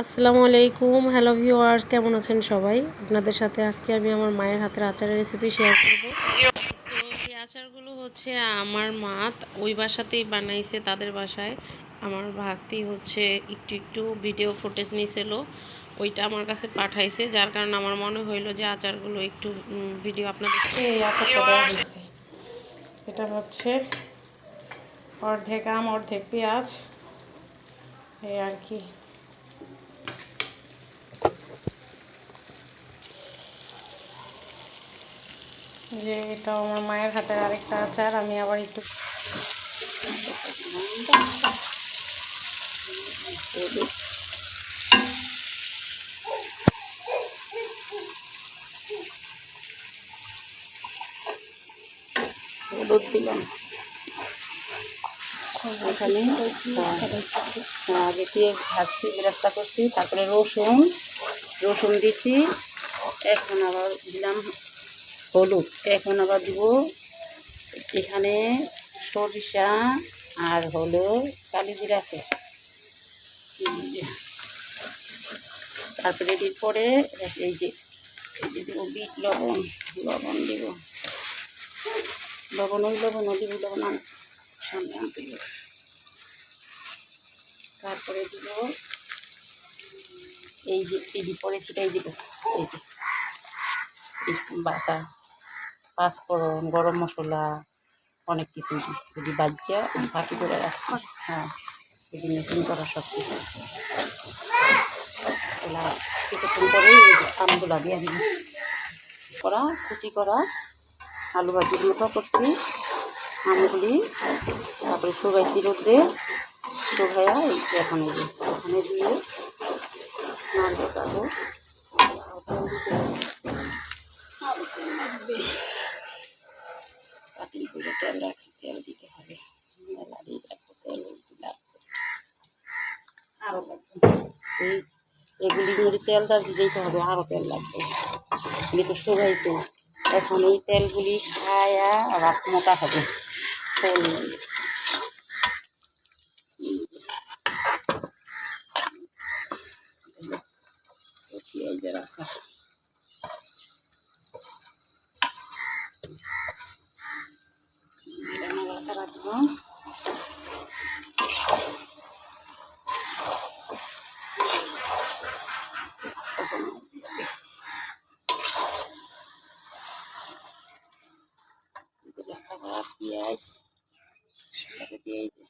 আসসালামু আলাইকুম। Hello viewers কেমন আছেন সবাই? আপনাদের সাথে আজকে আমি আমার মায়ের হাতের আচারের রেসিপি শেয়ার করব। তো এই আচারগুলো হচ্ছে আমার মা ওই বাসাতেই বানাইছে তাদের বাসায়। আমার ভাস্তি হচ্ছে একটু একটু ভিডিও ফুটেজ নিয়েছিল ওইটা আমার কাছে পাঠাইছে। যার কারণে আমার মনে হইল যে আচারগুলো একটু ভিডিও আপনাদের এটা হচ্ছে অর্ধেক আম অর্ধেক পেঁয়াজ। এই আর কি। যে এটা আমার মায়ের হাতের আরেকটা আচার আমি আবার একটু হলুদ দিলাম। এখানে হ্যাঁ, আগে দিয়ে ভাজছি বেরাস্তা করছি তারপরে রসুন রসুন দিছি এখন আবার দিলাম হলুদ। এখন আবার দিব এখানে সরিষা আর হলো কালি জিরা আছে। তারপরে এটির পরে এই যে দিব বিট, লবণ লবণ দিব। লবণ ওই লবণ ও দিব লবণ সামনে তারপরে দিব এই যে যে পরে ছিটাই দিব, এই যে বাসা। পাঁচফোড়ন গরম মশলা, অনেক কিছু যদি বাজিয়া ফাঁকি করে রাখছি হ্যাঁ এই মেশিন করা সব কিছু। কিছুক্ষণ পরেই আমগুলা দিয়ে দিব করা, কুচি করা, আলু মতো করছি, আমগুলি, তারপরে শুকাইছি রোদ্রে, শুকাইয়া এই এখন এই যে ওখানে দিয়ে নাড়তে পারব। তেল রাখছি তেল দিতে হবে। দিয়ে রাখব তেল লাগবে আরও লাগবে এই, এগুলি দিতে হবে আরও তেল লাগবে। এগুলি তো শুকাইছে। এখন এই তেলগুলি খায়া আবার মোটা হবে। তেল পেঁয়াজের আচার দিলাম আবার আচার রাখব বেরেস্তা করা পেঁয়াজ সেটাকে দিয়ে দিই।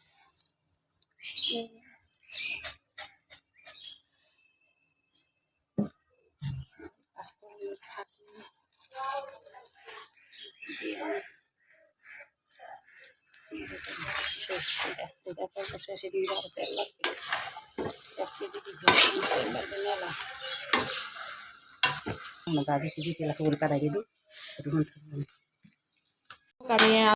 পাঁচফোড়ন ফাঁকি দিয়ে শেষ এটা এটা পর্ব শেষে দিয়ে আরও তেল লাগবে এক কেজি দিয়েছি তেল